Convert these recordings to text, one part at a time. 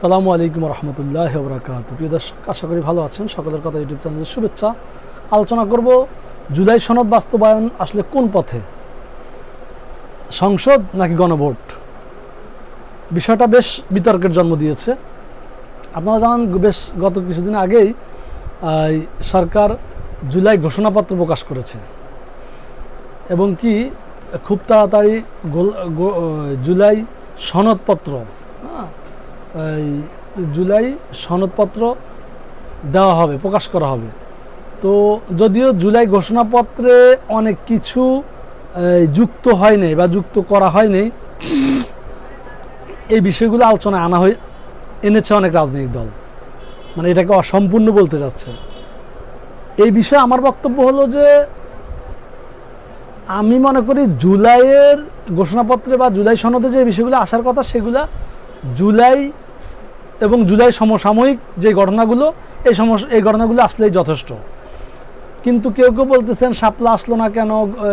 সালামু আলাইকুম রহমতুল্লাহ বরাকাত প্রিয় দর্শক, আশা করি ভালো আছেন। সকলের কথা ইউটিউব চ্যানেলের শুভেচ্ছা। আলোচনা করব জুলাই সনদ বাস্তবায়ন আসলে কোন পথে? সংসদ নাকি গণভোট? বিষয়টা বেশ বিতর্কের জন্ম দিয়েছে। আপনারা জানান, বেশ গত কিছুদিন আগেই সরকার জুলাই ঘোষণাপত্র প্রকাশ করেছে। এবং কি, খুব তাড়াতাড়ি জুলাই সনদপত্র জুলাই সনদপত্র দেওয়া হবে, প্রকাশ করা হবে। তো যদিও জুলাই ঘোষণাপত্রে অনেক কিছু যুক্ত হয় বা যুক্ত করা হয় এই বিষয়গুলো আলোচনায় আনা হয়ে, এনেছে অনেক রাজনৈতিক দল। মানে এটাকে অসম্পূর্ণ বলতে যাচ্ছে। এই বিষয়ে আমার বক্তব্য হলো যে, আমি মনে করি জুলাইয়ের ঘোষণাপত্রে বা জুলাই সনদে যে বিষয়গুলো আসার কথা, সেগুলা জুলাই এবং জুলাই সমসাময়িক যে ঘটনাগুলো, এই সম এই ঘটনাগুলো আসলেই যথেষ্ট। কিন্তু কেউ কেউ বলতেছেন, শাপলা আসলো না কেন?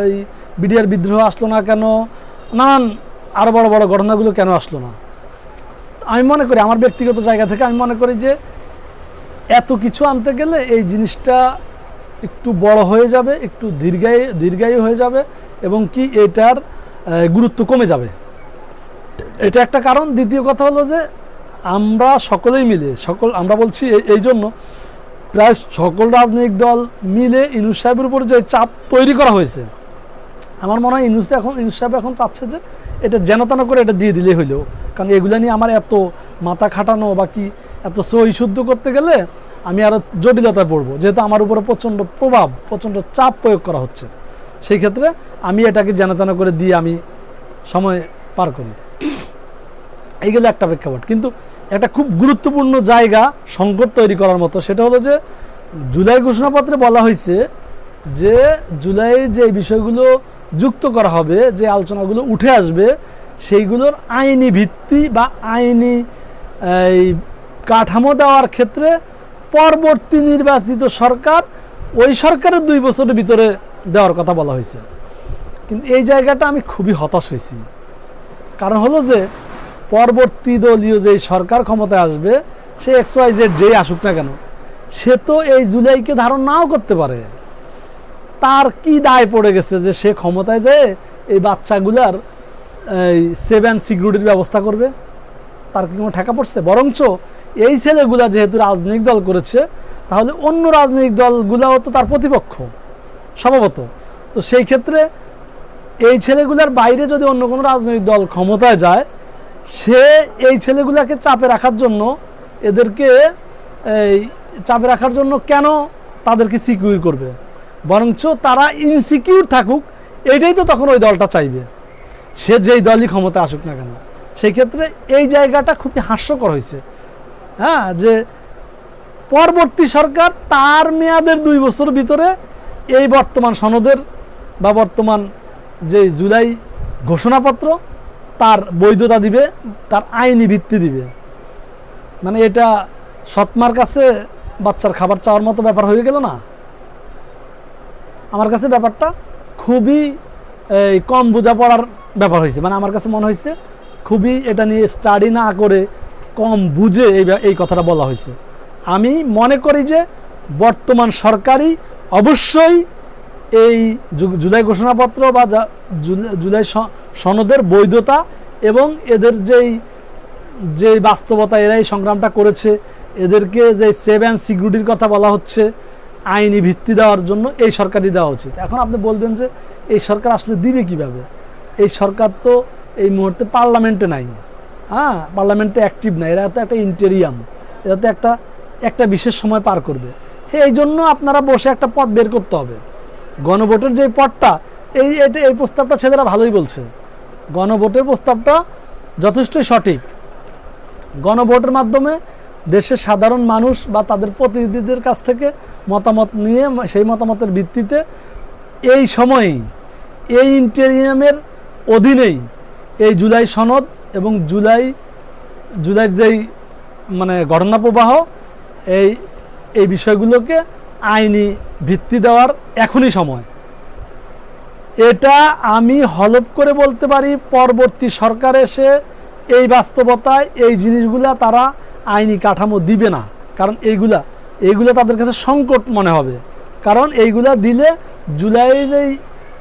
এই বিডিআর বিদ্রোহ আসলো না কেন? নানান আরও বড় বড় ঘটনাগুলো কেন আসলো না? আমি মনে করি, আমার ব্যক্তিগত জায়গা থেকে আমি মনে করি যে, এত কিছু আনতে গেলে এই জিনিসটা একটু বড় হয়ে যাবে, একটু দীর্ঘায়ী দীর্ঘায়ী হয়ে যাবে এবং কি এটার গুরুত্ব কমে যাবে। এটা একটা কারণ। দ্বিতীয় কথা হলো যে আমরা সকলেই মিলে, সকল আমরা বলছি এই- জন্য প্রায় সকল রাজনৈতিক দল মিলে ইনুস সাহেবের উপর যে চাপ তৈরি করা হয়েছে, আমার মনে হয় ইনুস এখন ইনুস সাহেব এখন চাচ্ছে যে এটা যেন তেন করে এটা দিয়ে দিলেই হইল। কারণ এগুলো নিয়ে আমার এত মাথা খাটানো বা কি এত সই শুদ্ধ করতে গেলে আমি আরও জটিলতায় পড়ব। যেহেতু আমার উপরে প্রচণ্ড প্রভাব, প্রচণ্ড চাপ প্রয়োগ করা হচ্ছে। সেই ক্ষেত্রে আমি এটাকে যেন তেন করে দিয়ে আমি সময় পার করি। এইগুলো একটা প্রেক্ষাপট। কিন্তু একটা খুব গুরুত্বপূর্ণ জায়গা সংকট তৈরি করার মতো, সেটা হলো যে জুলাই ঘোষণাপত্রে বলা হয়েছে যে জুলাই যে বিষয়গুলো যুক্ত করা হবে, যে আলোচনাগুলো উঠে আসবে, সেইগুলোর আইনি ভিত্তি বা আইনি, এই কাঠামো দেওয়ার ক্ষেত্রে পরবর্তী নির্বাচিত সরকার ওই সরকারের দুই বছরের ভিতরে দেওয়ার কথা বলা হয়েছে। কিন্তু এই জায়গাটা আমি খুবই হতাশ হয়েছি। কারণ হলো যে পরবর্তী দলীয় যে সরকার ক্ষমতায় আসবে, সে এক্স ওয়াই জেড যেই আসুক না কেন, সে তো এই জুলাইকে ধারণ নাও করতে পারে। তার কি দায় পড়ে গেছে যে সে ক্ষমতায় যেয়ে এই বাচ্চাগুলার, এই সেভেন সিকিউরিটির ব্যবস্থা করবে? তার কি কোনো ঠেকা পড়ছে? বরঞ্চ এই ছেলেগুলা যেহেতু রাজনৈতিক দল করেছে, তাহলে অন্য রাজনৈতিক দলগুলাও তো তার প্রতিপক্ষ, স্বভাবত। তো সেই ক্ষেত্রে এই ছেলেগুলার বাইরে যদি অন্য কোনো রাজনৈতিক দল ক্ষমতায় যায় সে এই ছেলেগুলাকে চাপে রাখার জন্য এদেরকে, এই চাপে রাখার জন্য কেন তাদেরকে সিকিউর করবে? বরঞ্চ তারা ইনসিকিউর থাকুক, এটাই তো তখন ওই দলটা চাইবে। সে যেই দলই ক্ষমতা আসুক না কেন। সেই ক্ষেত্রে এই জায়গাটা খুবই হাস্যকর হয়েছে। হ্যাঁ যে পরবর্তী সরকার তার মেয়াদের দুই বছর ভিতরে এই বর্তমান সনদের বা বর্তমান যে জুলাই ঘোষণাপত্র তার বৈধতা দিবে তার আইনি ভিত্তি দিবে। মানে এটা সৎমার কাছে বাচ্চার খাবার চাওয়ার মতো ব্যাপার হয়ে গেল না? আমার কাছে ব্যাপারটা খুবই এই, কম বোঝাপড়ার ব্যাপার হয়েছে। মানে আমার কাছে মনে হয়েছে খুবই এটা নিয়ে স্টাডি না করে কম বুঝে এই এই কথাটা বলা হয়েছে। আমি মনে করি যে বর্তমান সরকারই অবশ্যই এই জুলাই ঘোষণাপত্র বা জুলাই- সনদের বৈধতা এবং এদের যেই যে বাস্তবতা, এরাই সংগ্রামটা করেছে, এদেরকে যে সেভেন সিকিউরিটির কথা বলা হচ্ছে, আইনি ভিত্তি দেওয়ার জন্য এই সরকারই দেওয়া উচিত। এখন আপনি বলবেন যে এই সরকার আসলে দিবে কীভাবে? এই সরকার তো এই মুহূর্তে পার্লামেন্টে নাই। হ্যাঁ পার্লামেন্টে অ্যাক্টিভ নাই এরা তো একটা ইন্টেরিয়াম এরা তো একটা একটা বিশেষ সময় পার করবে। হ্যাঁ এই জন্য আপনারা বসে একটা পথ বের করতে হবে। গণভোটের যে পথটা এই এটা, এই প্রস্তাবটা ছেলেরা ভালোই বলছে। গণভোটের প্রস্তাবটা যথেষ্টই সঠিক। গণভোটের মাধ্যমে দেশের সাধারণ মানুষ বা তাদের প্রতিনিধিদের কাছ থেকে মতামত নিয়ে, সেই মতামতের ভিত্তিতে এই সময়েই, এই ইন্টেরিয়ামের অধীনেই এই জুলাই সনদ এবং জুলাই, জুলাইয়ের যেই মানে ঘটনা প্রবাহ, এই এই বিষয়গুলোকে আইনি ভিত্তি দেওয়ার এখনই সময়। এটা আমি হলপ করে বলতে পারি, পরবর্তী সরকার এসে এই বাস্তবতায় এই জিনিসগুলা তারা আইনি কাঠামো দিবে না। কারণ এইগুলা এইগুলা তাদের কাছে সংকট মনে হবে। কারণ এইগুলা দিলে জুলাইয়ের এই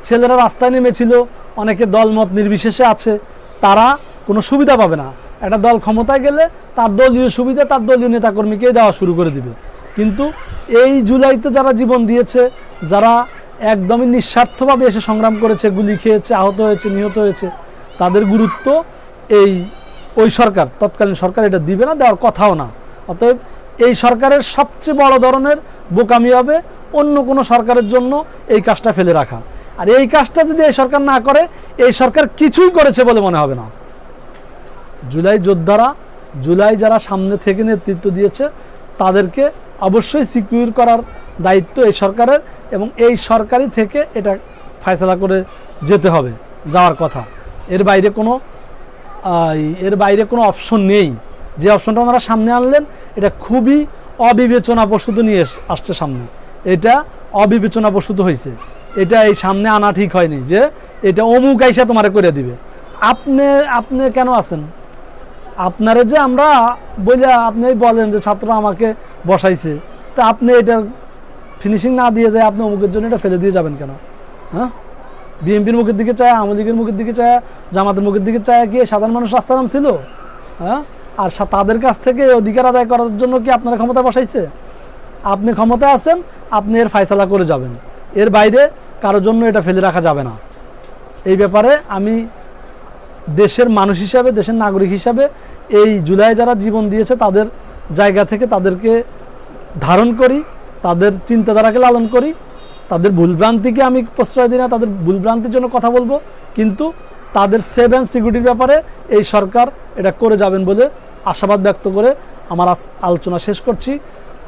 ছেলেরা রাস্তায় নেমেছিল, অনেকে দলমত নির্বিশেষে আছে, তারা কোনো সুবিধা পাবে না। একটা দল ক্ষমতায় গেলে তার দলীয় সুবিধা তার দলীয় নেতাকর্মীকেই দেওয়া শুরু করে দিবে। কিন্তু এই জুলাইতে যারা জীবন দিয়েছে, যারা একদমই নিঃস্বার্থভাবে এসে সংগ্রাম করেছে, গুলি খেয়েছে, আহত হয়েছে, নিহত হয়েছে, তাদের গুরুত্ব এই, ওই সরকার, তৎকালীন সরকার এটা দিবে না, দেওয়ার কথাও না। অতএব এই সরকারের সবচেয়ে বড় ধরনের বোকামি হবে অন্য কোনো সরকারের জন্য এই কাজটা ফেলে রাখা। আর এই কাজটা যদি এই সরকার না করে, এই সরকার কিছুই করেছে বলে মনে হবে না। জুলাই যোদ্ধারা, জুলাই যারা সামনে থেকে নেতৃত্ব দিয়েছে, তাদেরকে অবশ্যই সিকিউর করার দায়িত্ব এই সরকারের এবং এই সরকারই থেকে এটা ফয়সলা করে যেতে হবে যাওয়ার কথা। এর বাইরে কোনো এর বাইরে কোনো অপশন নেই। যে অপশনটা ওনারা সামনে আনলেন, এটা খুবই অবিবেচনা প্রসূত নিয়ে আসছে সামনে। এটা অবিবেচনা প্রসূত হয়েছে এটা এই সামনে আনা ঠিক হয়নি যে এটা অমুক আইসা তোমারে করে দিবে। আপনি আপনি কেন আছেন? আপনারে যে আমরা বলে আপনি বলেন যে ছাত্র আমাকে বসাইছে, তা আপনি এটার ফিনিশিং না দিয়ে যায় আপনি অমুকের জন্য এটা ফেলে দিয়ে যাবেন কেন? হ্যাঁ? বিএনপির মুখের দিকে চায়, আওয়ামী লীগের মুখের দিকে চায়, জামাতের মুখের দিকে চায় কি সাধারণ মানুষ রাস্তার নাম ছিল? হ্যাঁ? আর তাদের কাছ থেকে অধিকার আদায় করার জন্য কি আপনারা ক্ষমতা বসাইছে? আপনি ক্ষমতায় আছেন, আপনি এর ফায়সালা করে যাবেন। এর বাইরে কারোর জন্য এটা ফেলে রাখা যাবে না। এই ব্যাপারে আমি দেশের মানুষ হিসাবে, দেশের নাগরিক হিসাবে এই জুলাই যারা জীবন দিয়েছে, তাদের জায়গা থেকে তাদেরকে ধারণ করি, তাদের চিন্তাধারাকে লালন করি। তাদের ভুলভ্রান্তিকে আমি প্রশ্রয় দিই না, তাদের ভুলভ্রান্তির জন্য কথা বলব। কিন্তু তাদের সেভ অ্যান্ড সিকিউরিটির ব্যাপারে এই সরকার এটা করে যাবেন বলে আশাবাদ ব্যক্ত করে আমার আলোচনা শেষ করছি।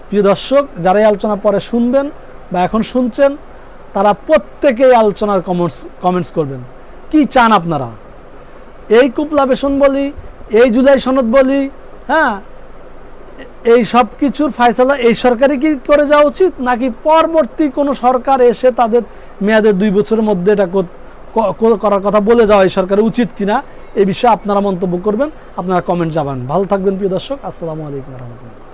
প্রিয় দর্শক, যারা এই আলোচনা পরে শুনবেন বা এখন শুনছেন, তারা প্রত্যেকে এই আলোচনার কমেন্টস কমেন্টস করবেন। কি চান আপনারা? এই কুপলা বেসন বলি, এই জুলাই সনদ বলি হ্যাঁ? এই সব কিছুর ফায়সালা এই সরকারই কি করে যাওয়া উচিত? নাকি পরবর্তী কোনো সরকার এসে তাদের মেয়াদের দুই বছরের মধ্যে এটা করার কথা বলে যাওয়া এই সরকারের উচিত কিনা, এই বিষয়ে আপনারা মন্তব্য করবেন, আপনারা কমেন্ট যাবেন ভালো থাকবেন প্রিয় দর্শক, আসসালামু আলাইকুম রহমতুল্লাহ।